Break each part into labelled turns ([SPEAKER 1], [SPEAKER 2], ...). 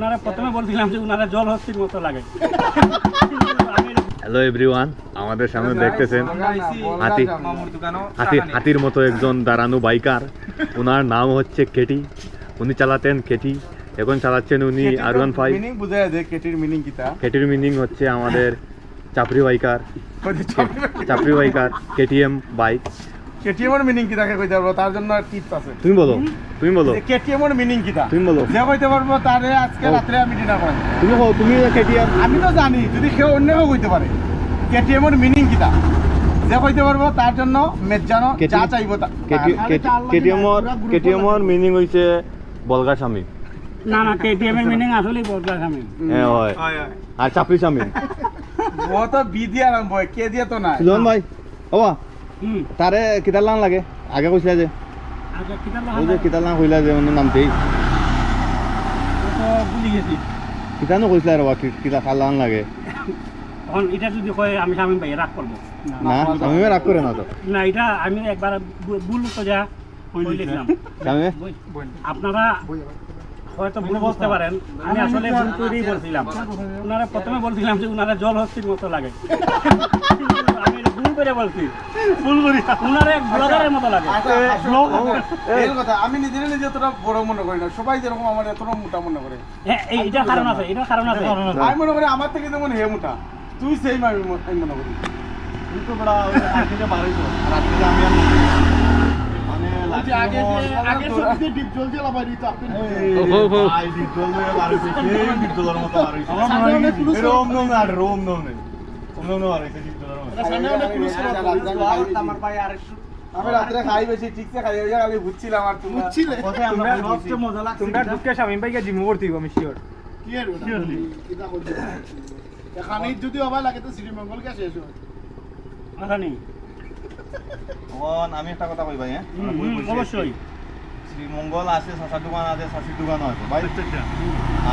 [SPEAKER 1] উনারা প্রথমে বলছিলাম যে উনারা জল হস্তির মতো লাগে।
[SPEAKER 2] হ্যালো এভরিওয়ান আমাদের সামনে দেখতেছেন হাতি। হাতি হাতির মতো একজন দাঁড়ানো বাইকার। ওনার নাম হচ্ছে কেটি। উনি চালাতেন কেটি এখন চালাচ্ছেন উনি আর ওয়ান ফাইভ।
[SPEAKER 3] মিনিং কেটির মিনিং কিতা
[SPEAKER 2] কেটির মিনিং হচ্ছে আমাদের চাপরি বাইকার। চাপরি বাইকার কেটিএম বাইক।
[SPEAKER 3] কেটিএম এর মিনিং কিতাকে কইতে পারব? তার জন্য টিপস আছে।
[SPEAKER 2] তুমি বলো তুমি বলো।
[SPEAKER 3] কেটিএম এর মিনিং কিতা
[SPEAKER 2] তুমি বলো।
[SPEAKER 3] যে কইতে পারব তারে আজকে
[SPEAKER 2] ও।
[SPEAKER 3] রাত্রে আমি ডিনার করাই
[SPEAKER 2] তুমি বলো তুমি কেটিএম
[SPEAKER 3] আমি তো জানি যদি কেউ অন্য কেউ কইতে পারে কেটিএম এর মিনিং কিতা যে কইতে পারব তার জন্য মেজানো যা চাইব তা
[SPEAKER 2] কেটিএমর কেটিএমর মিনিং হইছে বলগা স্বামী।
[SPEAKER 1] না না কেটিএম এর মিনিং আসলেই বদলা আমি
[SPEAKER 2] হ্যাঁ। হয় আর চাপরি স্বামী।
[SPEAKER 3] ও তো বি দিয়ে আরম্ভ হয় কে দিয়ে তো না
[SPEAKER 2] সুজন ভাই ওবা
[SPEAKER 1] হুম।
[SPEAKER 2] তারে কিতার লাং লাগে। আগে কইছিলা যে। যে কিতার লাং কইলা যে অন্য নামতেই
[SPEAKER 1] তো
[SPEAKER 2] কিতানো কইছিলা রে বাকি কিতা লাং লাগে।
[SPEAKER 1] এখন এটা যদি কয় আমি স্বামী ভাই রাগ করব
[SPEAKER 2] না আমি রাগ করে না তো।
[SPEAKER 1] না এটা আমি একবার ভুল বলেছিলাম
[SPEAKER 2] স্বামী
[SPEAKER 1] আপনারা হয়তো ভুল বুঝতে পারেন। আমি আসলে ভুল করেই বলছিলাম। ওনারা প্রথমে বলছিলাম যে উনারা জল হস্তির মতো লাগে। এটা ভুল করে। করি উনারা এক ব্লগারের মতো লাগে।
[SPEAKER 3] আচ্ছা, এর কথা আমি নিজের নিজে এতটা বড় মনে করি না সবাই যেরকম আমার এতটা মোটা মনে করে।
[SPEAKER 1] হ্যাঁ এই- এটার কারণ আছে এটার কারণ আছে।
[SPEAKER 3] আমি মনে করি আমার থেকে যেমন হে মোটা তুই সেই আমি মনে ম- আমি মনে করি আমি রাত্রে খাই বেশি ঠিকছে খাই ওই খালি বুঝছিলাম আর তুমি বুঝছিলে?
[SPEAKER 4] তোমরা ঢুকে স্বামী ভাইকে জিমু করতে হইব, আমি শিওর
[SPEAKER 3] এখানে যদি আবার লাগে তো শ্রীমঙ্গল কে শেষ হয়
[SPEAKER 1] কথা
[SPEAKER 2] আমি একটা কথা কই ভাই হ্যাঁ?
[SPEAKER 1] অবশ্যই।
[SPEAKER 2] শ্রীমঙ্গল আছে শাসার দোকান আছে শাসির দোকান আছে ভাই।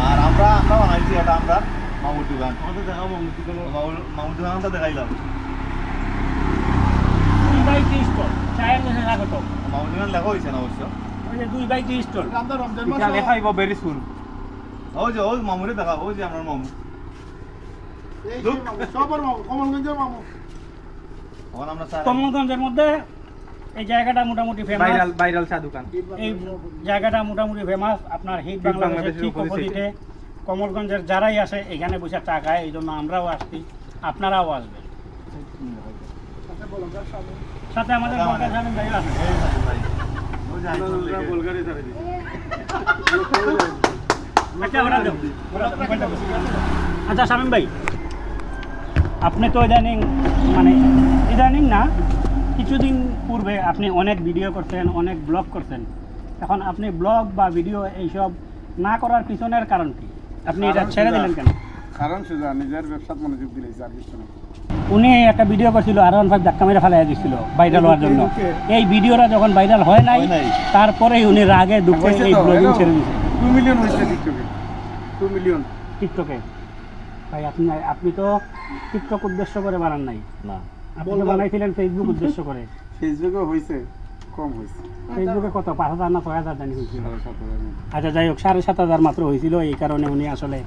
[SPEAKER 2] আর আমরা আমরা বানাইছি এটা আমরা। মামুর দোকান মামুর- মামুর দোকানটা দেখাইলাম।
[SPEAKER 1] দুই বাই টি স্টল চায়ের কাছে স্বাগত
[SPEAKER 2] মামুর দোকান লেখা হয়েছে না অবশ্য?
[SPEAKER 1] দুই বাই টি স্টল।
[SPEAKER 4] এটা লেখা হইব ভেরি
[SPEAKER 2] যে ওই মামুরে দেখা যে আমার মামু।
[SPEAKER 3] সবার মামু কমলগঞ্জের মামু।
[SPEAKER 2] এখন আমরা স্যার
[SPEAKER 1] কমলগঞ্জের মধ্যে এই জায়গাটা মোটামুটি ফেমাস
[SPEAKER 4] ভাইরাল ভাইরাল চা দোকান।
[SPEAKER 1] এই জায়গাটা মোটামুটি ফেমাস আপনার হিট বাংলাদেশের
[SPEAKER 4] বাংলাদেশের
[SPEAKER 1] ঠিক অপোজিটে কমলগঞ্জের যারাই আসে এখানে বসে খায় এই জন্য আমরাও আসছি। আপনারাও আসবেন। সাথে আমাদের আচ্ছা আচ্ছা শামীম ভাই আপনি তো ইদানিং মানে ইদানিং না কিছুদিন পূর্বে আপনি অনেক ভিডিও করছেন অনেক ব্লগ করছেন। এখন আপনি ব্লগ বা ভিডিও এইসব না করার পিছনের কারণ কি? আপনি এটা ছেড়ে। দিলেন কেন?
[SPEAKER 3] কারণ সুজা নিজের ব্যবসাত মনোযোগ আর কিছু না
[SPEAKER 1] উনি একটা ভিডিও করছিল আর ওয়ান ফাইভ ধাক্কা মেরে ফেলাই দিচ্ছিল ভাইরাল হওয়ার জন্য। এই ভিডিওটা যখন ভাইরাল হয় নাই। তারপরেই উনি রাগে দুঃখে এই ব্লগিং ছেড়ে দিয়েছে।
[SPEAKER 3] টু মিলিয়ন হয়েছে টিকটকে টু মিলিয়ন
[SPEAKER 1] টিকটকে ভাই আপনি আপনি তো টিকটক উদ্দেশ্য করে বানান নাই।
[SPEAKER 2] না।
[SPEAKER 1] আপনি বানাইছিলেন ফেসবুক উদ্দেশ্য করে।
[SPEAKER 3] ফেসবুকে হয়েছে। কম হয়েছে
[SPEAKER 1] ফেসবুকে কত পাঁচ হাজার না ছয় হাজার জানি হয়েছিল আচ্ছা যাই হোক সাড়ে সাত হাজার মাত্র হয়েছিল এই কারণে উনি আসলে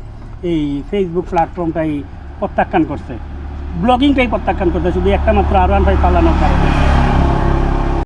[SPEAKER 1] এই ফেসবুক প্ল্যাটফর্মটাই প্রত্যাখ্যান করছে। ব্লগিংটাই প্রত্যাখ্যান করছে শুধু একটা মাত্র আর ওয়ান ফাইভ পালানোর কারণে।